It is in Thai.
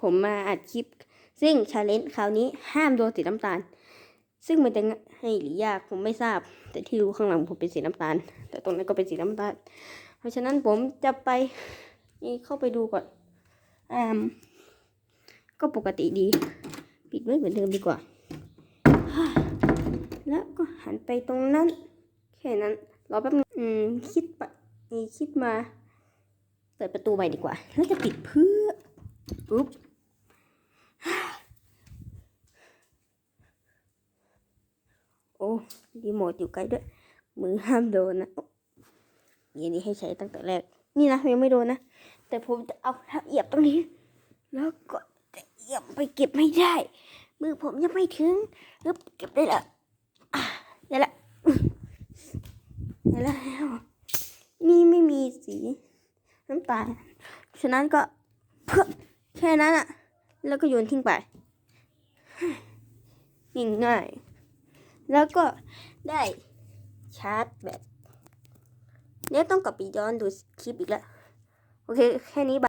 ผมมาอัดคลิป ซึ่งชาเลนจ์คราวนี้ห้ามโดนสีน้ำตาล ซึ่งมันจะให้หรือยากผมไม่ทราบ แต่ที่รู้ข้างหลังผมเป็นสีน้ำตาล แต่ตรงนั้นก็เป็นสีน้ำตาล เพราะฉะนั้นผมจะไปนี่เข้าไปดูก่อนอ่าก็ปกติดี ปิดไว้เหมือนเดิมดีกว่า แล้วก็หันไปตรงนั้น แค่นั้น รอแป๊บนึงคิดไปนี่คิดมา เปิดประตูไปดีกว่า แล้วจะปิดเพื่อปุ๊บ โอ้รีโมทอยู่ใกล้ด้วย มือห้ามโดนนะอ๊ะนี่อันนี้ให้ใช้ตั้งแต่แรก นี่นะยังไม่โดนนะ แต่ผมจะเอาเท้าเหยียบตรงนี้ แล้วก็จะเหยียบไปเก็บไม่ได้ มือผมยังไม่ถึงแล้วเก็บได้ละอะได้ละได้แล้ว นี่ไม่มีสีน้ำตาล ฉะนั้นก็เพื่อแค่นั้นอะแล้วก็โยนทิ้งไปง่ายๆ แล้วก็ได้ชาร์จแบตเนี่ยต้องกลับไปย้อนดูคลิปอีกแล้ว โอเค แค่นี้บ